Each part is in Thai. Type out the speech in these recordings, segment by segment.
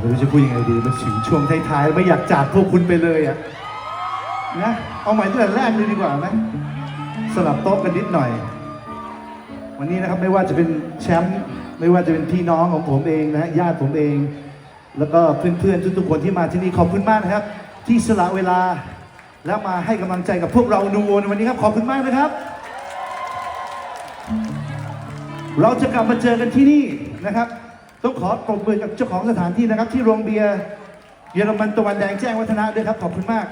ไม่รู้จะพูดยังไงดีมันถึงช่วงท้ายๆไม่อยากจากพวกคุณไปเลยอะนะเอาใหม่ตั้งแต่แรกเลยดีกว่าไหมสลับโต๊ะกันนิดหน่อย วันนี้นะครับไม่ว่าจะเป็นแชมป์ไม่ว่าจะเป็นพี่น้องของผมเองนะญาติผมเอง แล้วก็เพื่อนๆทุกๆคนที่มาที่นี่ขอบคุณมากนะครับ ที่สละเวลาแล้วมาให้กำลังใจกับพวกเรานูโวในวันนี้ครับขอบคุณมากนะครับ เราจะกลับมาเจอกันที่นี่นะครับ ต้องขอปรบมือกับเจ้าของสถานที่นะครับ ที่โรงเบียร์เยอรมันตะวันแดงแจ้งวัฒนะด้วยครับขอบคุณมาก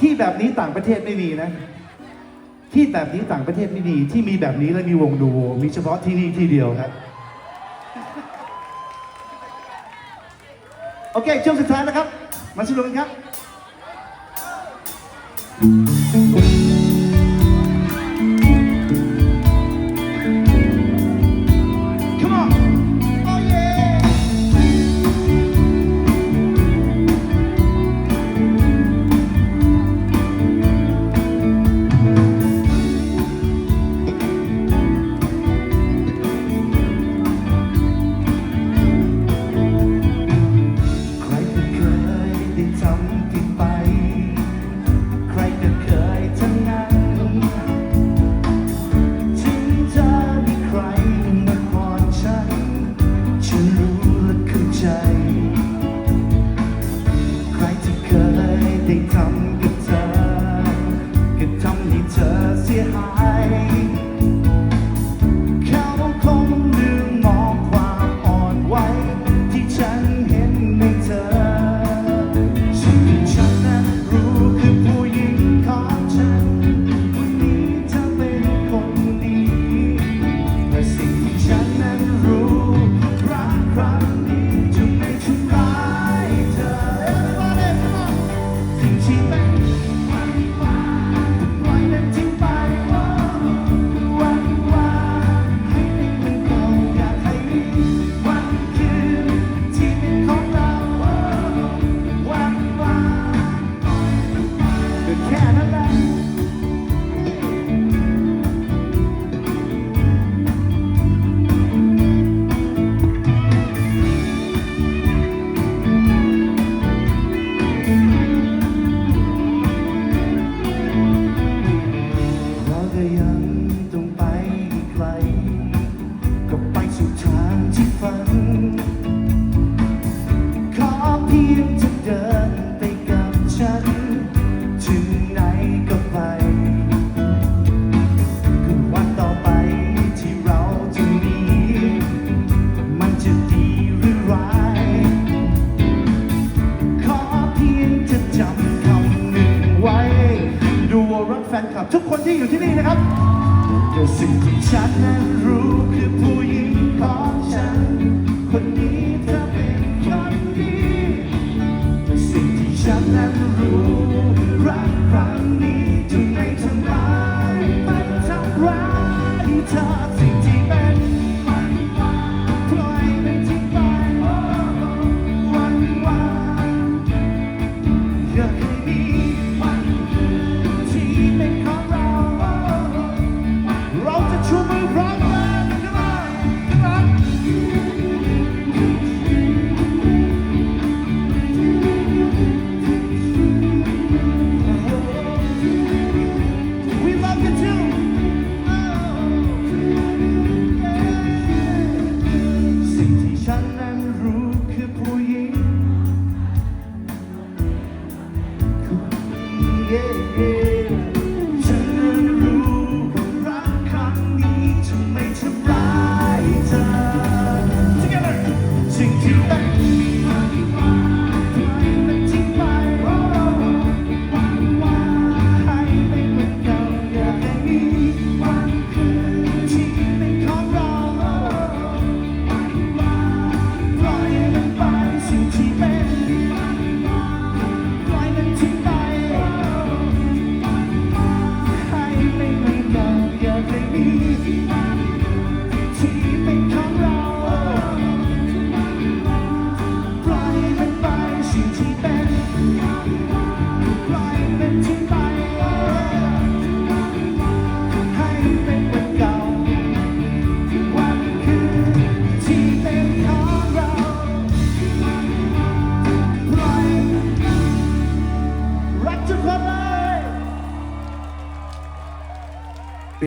ที่แบบนี้ต่างประเทศไม่มีนะ ที่แบบนี้ต่างประเทศไม่มีที่มีแบบนี้และมีวงดูโวมีเฉพาะที่นี่ที่เดียวครับโอเคช่วงสุดท้ายนะครับ มาสนุกกันครับ ทำผิดไป ใครก็เคยทั้งนั้นถึงจะมีใครมาก่อนฉัน ฉันรู้และเข้าใจ ใครที่เคยได้ทำกับเธอ ก็ทำให้เธอเสียหาย นคลับทุกคนที่อยู่ที่นี่นะครับแต่สิ่งที่ฉันนั้นรู้คือผู้หญิงของฉันคนนี้ you.